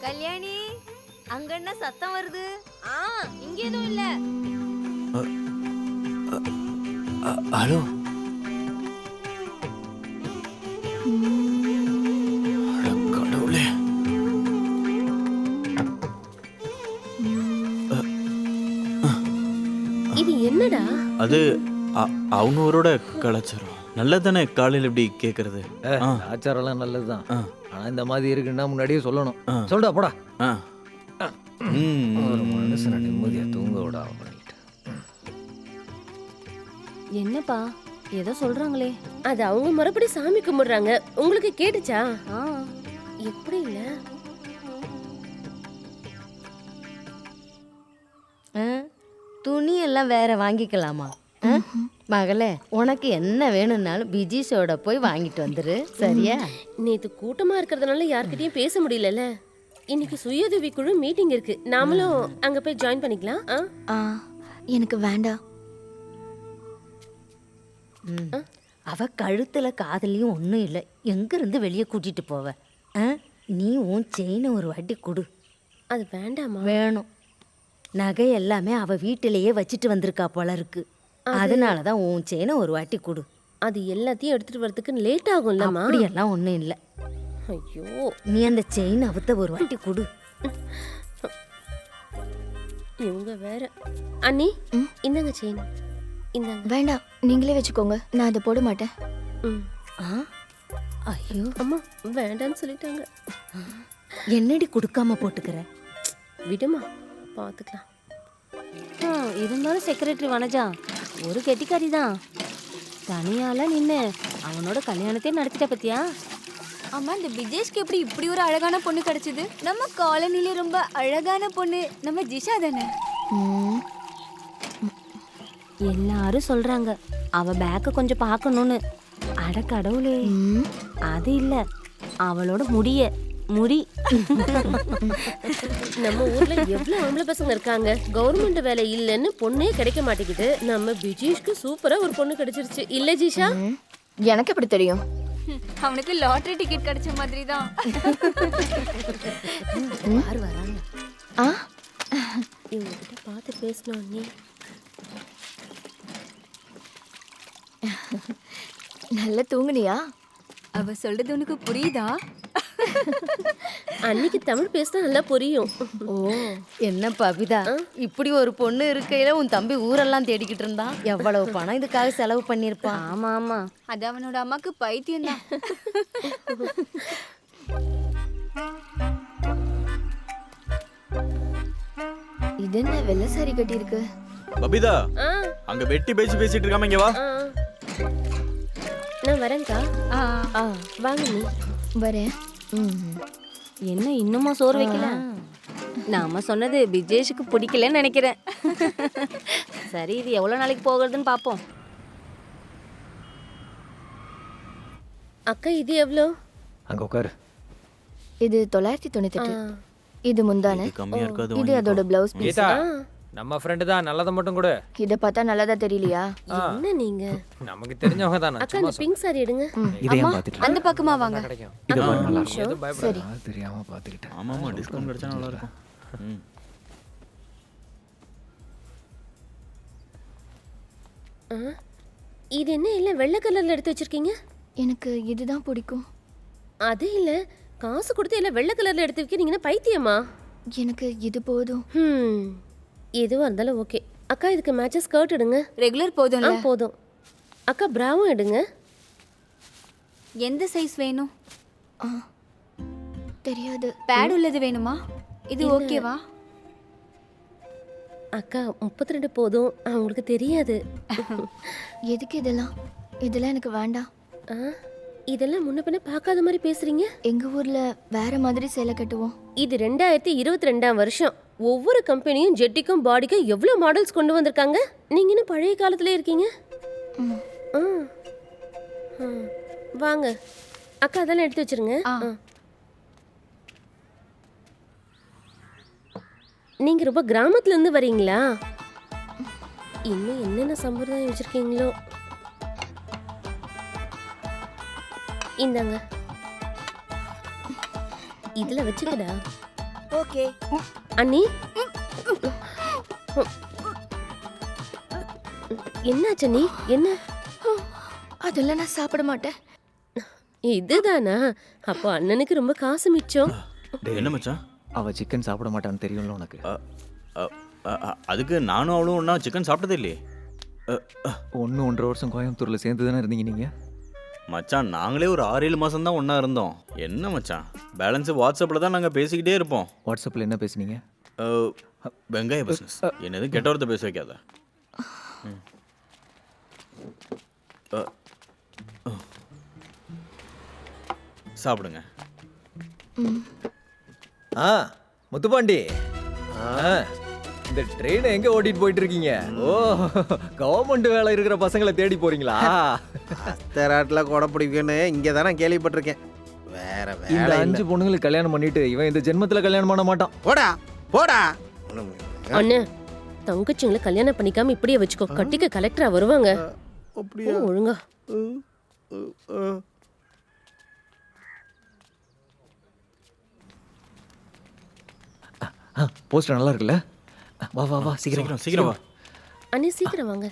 கல்யாணி அங்க என்ன சத்தம் வருது? ஆ இங்க எதுவும் இல்ல. ஹலோ? இது என்னடா? அது அ- அவங்களோட கலாச்சாரம். நல்லதானே காலையில் இப்படி கேட்கறது. ஆச்சாரம்லாம் நல்லதுதான். இந்த மாதிரி இருக்குன்னா முன்னாடியே சொல்லணும். சொல்டா போடா. ஒரு மனுஷனை நிம்மதியா தூங்க விடாம பண்ணிட்டு என்னப்பா? ஏதோ சொல்றாங்களே. அது அவங்க மறுபடி சாமி கும்பிடுறாங்க. உங்களுக்கு கேட்டுச்சா? ஆ. எப்படி இல்ல? துணி எல்லாம் வேற வாங்கிக்கலாமா? மகளே உனக்கு என்ன வேணும்னாலும் பிஜிஸோட போய் வாங்கிட்டு வந்துரு. சரியா? நேத்து கூட்டமா இருக்கிறதுனால யார்கிட்டயும் பேச முடியலல இன்னைக்கு சுயஉதவி குழு மீட்டிங் இருக்கு. நாமளும் அங்க போய் ஜாயின் பண்ணிக்கலாம். ஆ? ஆ எனக்கு வேண்டாம். ம். அவ கழுத்துல காதலியும் ஒன்றும் இல்லை. எங்க இருந்து வெளியே கூட்டிட்டு போவ? ஆ? நீ உன் செயினை ஒரு வாட்டி கொடு. அது வேண்டாமா? வேணும். நகை எல்லாமே அவ வீட்டிலேயே வச்சுட்டு வந்திருக்கா போல இருக்கு. அதனால தான் உன் செயினை ஒரு வாட்டி கொடு. அது எல்லாத்தையும் எடுத்துட்டு வரதுக்கு லேட் ஆகும்லம்மா அப்படியெல்லாம் ஒன்றும் இல்லை. ஐயோ. நீ அந்த செயின் அவத்த ஒரு வாட்டி கொடு. இவங்க வேற. அண்ணி இந்தாங்க செயின். இந்தாங்க. வேண்டாம் நீங்களே வச்சுக்கோங்க. நான் அதை போட மாட்டேன். ம். ஆ? ஐயோ. அம்மா வேண்டான்னு சொல்லிட்டாங்க. என்னடி கொடுக்காம போட்டுக்கிற? விடுமா பாத்துக்கலாம். இருந்தாலும் செக்ரட்டரி வனஜா ஒரு கெட்டிக்காரி தான் தனியால நின்று அவனோட கல்யாணத்தையும் நடத்திட்ட பத்தியா? அம்மா இந்த விஜேஷ்க்கு எப்படி இப்படி ஒரு அழகான பொண்ணு கிடைச்சது? நம்ம காலனில ரொம்ப அழகான பொண்ணு. நம்ம ஜிஷா தானே? எல்லாரும் சொல்றாங்க. அவ பேக்க கொஞ்சம் பார்க்கணும்னு. அட கடவுளே. அது இல்ல. அவளோட முடிய. முடி நம்ம ஊர்ல எவ்வளவு ஆம்பளை பசங்க இருக்காங்க? கவர்மெண்ட் வேலை இல்லைன்னு பொண்ணே கிடைக்க மாட்டேங்குது. நம்ம பிஜீஷ்க்கு சூப்பரா ஒரு பொண்ணு கிடைச்சிருச்சு. இல்ல ஜீஷா. எனக்கு எப்படி தெரியும்? அவனுக்கு லாட்டரி டிக்கெட் கிடைச்ச மாதிரி தான் யார் வராங்க? ஆ? இவங்க கிட்ட பார்த்து பேசணும் நீ. நல்லா தூங்குனியா? அவ சொல்றது உனக்கு புரியுதா? அன்னைக்கு தமிழ் பேசினா நல்லா புரியும். ஓ என்ன பபிதா இப்படி ஒரு பொண்ணு இருக்கையில உன் தம்பி ஊரெல்லாம் தேடிக்கிட்டு இருந்தான் எவ்வளவு பணம் இதுக்காக செலவு பண்ணிருப்பான் ஆமா ஆமா. அது அவனோட அம்மாக்கு பைத்தியம் தான். இது என்ன வெள்ளை சாரி கட்டியிருக்கு? பபிதா ஆ. அங்க வெட்டி பேசி பேசிட்டு இருக்காம இங்க வா. நான் வரேன்க்கா. ஆ, ஆ வாங்க நீ. வரேன். என்ன இன்னுமா சோறு வைக்கல? நாம சொன்னது பிஜேஷுக்கு பிடிக்கலன்னு நினைக்கிறேன். சரி இது எவ்வளவு நாளைக்கு போகிறதுன்னு பாப்போம். அக்கா இது எவ்வளோ? அங்க உட்காரு. இது தொள்ளாயிரத்தி தொண்ணூத்தெட்டு. இது முந்தானே. இது அதோட பிளவுஸ் பீஸ் நம்ம ஃப்ரெண்டு தான் நல்லதை மட்டும் கொடு. இத பார்த்தா நல்லதா தெரியலையா? என்ன நீங்க? நமக்கு தெரிஞ்சவங்க தானே அக்கா அந்த பிங்க் சாரி எடுங்க. இதையும் பார்த்துட்டு அந்த பக்கமா வாங்க. இதை பாரு நல்லா நான் தெரியாம பார்த்துக்கிட்டேன். ஆமா ஆமா டிஸ்கவுண்ட் கிடைச்சா நல்லா இருக்கும். இது என்ன இல்ல வெள்ளை கலர்ல எடுத்து வச்சிருக்கீங்க? எனக்கு இதுதான் பிடிக்கும். அது இல்ல. காசு கொடுத்து இல்ல வெள்ளை கலர்ல எடுத்து வைக்கிறீங்கன்னா பைத்தியமா? எனக்கு இது போதும். ஹம் எதுவா இருந்தாலும் ஓகே அக்கா இதுக்கு மேட்சஸ் ஸ்கர்ட் எடுங்க. ரெகுலர் ஆ போதும்ல போதும். அக்கா பிராவும் எடுங்க. எந்த சைஸ் வேணும்? ஆ தெரியாது. பேட் உள்ளது வேணுமா? இது ஓகேவா அக்கா முப்பத்தி ரெண்டு போதும். அவங்களுக்கு தெரியாது. எதுக்கு இதெல்லாம்? இதெல்லாம் எனக்கு வேண்டாம். ஆ, இதெல்லாம் முன்ன பின்ன பார்க்காத மாதிரி பேசுறீங்க? எங்க ஊர்ல வேற மாதிரி சேலை கட்டுவோம். இது ரெண்டாயிரத்தி இருபத்தி ரெண்டாம் வருஷம். ஒவ்வொரு கம்பெனியும் ஜெட்டிக்கும் பாடிக்கும் எவ்வளோ மாடல்ஸ் கொண்டு வந்திருக்காங்க? நீங்க இன்னும் பழைய காலத்துல இருக்கீங்க. ஆ. வாங்க. அக்கா அதெல்லாம் எடுத்து வச்சிருங்க. ஆ. ஆ. நீங்க ரொம்ப கிராமத்துல இருந்து வரீங்களா? இன்னும் என்னென்ன சம்பிரதாயம் வச்சிருக்கீங்களோ? இந்தாங்க. இதுல வச்சுக்கடா. ஓகே. அண்ணி? என்னாச்சு அண்ணி? என்ன? அதெல்லாம் நான் சாப்பிட மாட்டேன். இதுதானா? அப்போ அண்ணனுக்கு ரொம்ப காசு மிச்சம். என்ன மச்சான்? அவ சிக்கன் சாப்பிட மாட்டான்னு தெரியும்ல உனக்கு. அ, அ, அ, அ, அதுக்கு நானும் அவளும் ஒன்றா சிக்கன் சாப்பிட்டதே இல்லையே? அ, அ, ஒன்று ஒன்றரை வருஷம் கோயம்புத்தூர்ல சேர்ந்து தானே இருந்தீங்க நீங்க? மச்சான் நாங்களே ஒரு ஆறு ஏழு மாதம் தான் ஒன்றா இருந்தோம். என்ன மச்சான்? பேலன்ஸு வாட்ஸ்அப்பில் தான் நாங்கள் பேசிக்கிட்டே இருப்போம். வாட்ஸ்அப்பில் என்ன பேசுனீங்க? வெங்காய பிஸ்னஸ் என்னது? கெட்ட வார்த்தை பேச வைக்காத. சாப்பிடுங்க. ஆ முத்துப்பாண்டி. ஆ, இந்த ட்ரெயினை எங்க ஓட்டிட்டு போயிட்டு இருக்கீங்க ஓ கவர்மெண்ட் வேலை இருக்கிற பசங்களை தேடி போறீங்களா? அஸ்தராட்டில் கொடை பிடிக்குன்னு இங்கே தானே கேள்விப்பட்டிருக்கேன். வேற இந்த வேலை அஞ்சு பொண்ணுங்களுக்கு கல்யாணம் பண்ணிட்டு இவன் இந்த ஜென்மத்துல கல்யாணம் பண்ண மாட்டான். போடா. போடா. அண்ணன் தங்கச்சிங்களை கல்யாணம் பண்ணிக்காம இப்படியே வச்சுக்கோ. கட்டிக்க கலெக்டரா வருவாங்க. அப்படியா? ஒழுங்கா. போஸ்டர் நல்லா இருக்குல்ல? வா வா வா சீக்கிரம் சீக்கிரம் சீக்கிரம் வா. அண்ணே சீக்கிரம் வாங்க.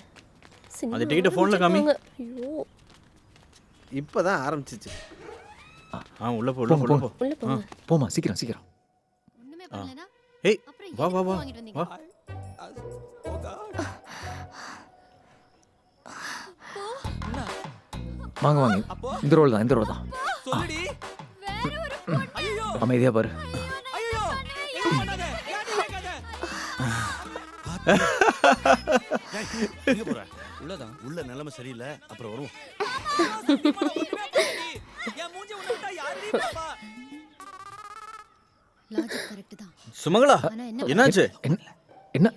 அந்த ticket-அ phone ல காமி. ஐயோ. இப்பதான் ஆரம்பிச்சிச்சு. ஆ உள்ள போ உள்ள போ, உள்ள போ. போமா சீக்கிரம் சீக்கிரம். ஏய் வா வா வா. வா. வாங்க வாங்க. இந்த ரோல் தான் இந்த ரோல் தான். அமைதியா பாரு. உள்ளதான். உள்ள நிலைமை சரியில்லை. அப்புறம் வருவோம். லாஜிக் கரெக்ட் தான். சுமங்களா என்னாச்சு? என்ன என்ன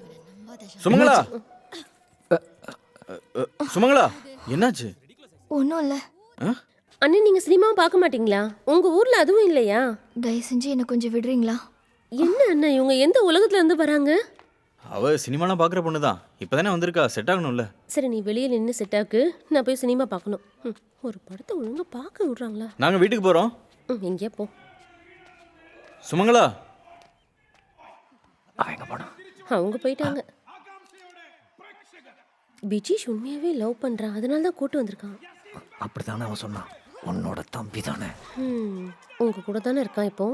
சுமங்களா? சுமங்களா என்னாச்சு? ஒன்றும் இல்லை. ஆ? அண்ணே நீங்க சினிமாவை பார்க்க மாட்டீங்களா? உங்க ஊர்ல அதுவும் இல்லையா? தயவு செஞ்சு என்னை கொஞ்சம் விடுறீங்களா? என்ன அண்ணா இவங்க எந்த உலகத்துல இருந்து வராங்க? அவ சினிமாலாம் பார்க்குற பொண்ணு தான். இப்போ தானே வந்திருக்கா செட் ஆகணும்ல. சரி நீ வெளியே நின்று செட்டாக்கு நான் போய் சினிமா பார்க்கணும். ம், ஒரு படத்தை ஒழுங்கா பார்க்க விடுறாங்களா? நாங்கள் வீட்டுக்கு போகிறோம் ம், எங்கேயா போ. சுமங்களா? அவன் எங்க போனான் அவங்க போயிட்டாங்க. பிஜீஷ் உண்மையாவே லவ் பண்றான் அதனால தான் கூட்டு வந்திருக்கான். அப்படித்தானே அவன் சொன்னான். உன்னோட தம்பி தானே. ம், உங்க கூட தானே இருக்கான் இப்போ.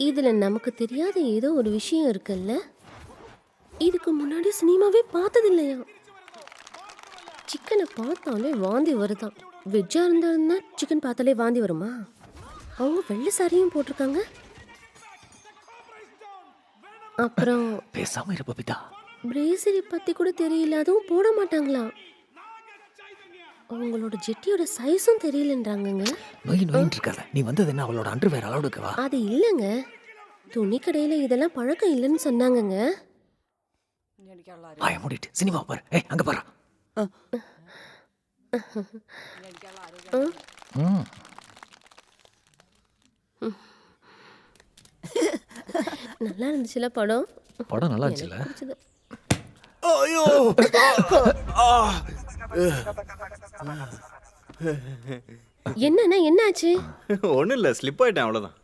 இதுல நமக்கு தெரியாத ஏதோ ஒரு விஷயம் இருக்குல்ல? இதுக்கு முன்னாடி சினிமாவே பார்த்தது இல்லையா சிக்கனை பார்த்தாலே வாந்தி வருதாம் வெஜ்ஜா இருந்தாருன்னா சிக்கன் பார்த்தாலே வாந்தி வருமா? அவங்க வெள்ளை சாரியும் போட்டிருக்காங்க. அப்புறம் பேசாம இரு பபிதா. பிரேசிலி பத்தி கூட தெரியல அதுவும் போட மாட்டாங்களாம் அவங்களோட ஜெட்டியோட சைஸும் தெரியலன்றாங்கங்க. நோய் நோயின்னு இருக்காத நீ வந்தது என்ன அவளோட அன்று வேற அளவுக்கு வா அது இல்லைங்க. துணி கடையில இதெல்லாம் பழக்கம் இல்லைன்னு சொன்னாங்கங்க. வாய மூடிட்டு சினிமா பாரு. ஏய் அங்க பாரு. ம். நல்லா இருந்துச்சுல படம்? படம் நல்லா இருந்துச்சுல? ஐயோ! என்னண்ணா என்னாச்சு? ஒண்ணும் இல்ல ஸ்லிப் ஆயிட்டேன் அவ்வளவுதான்.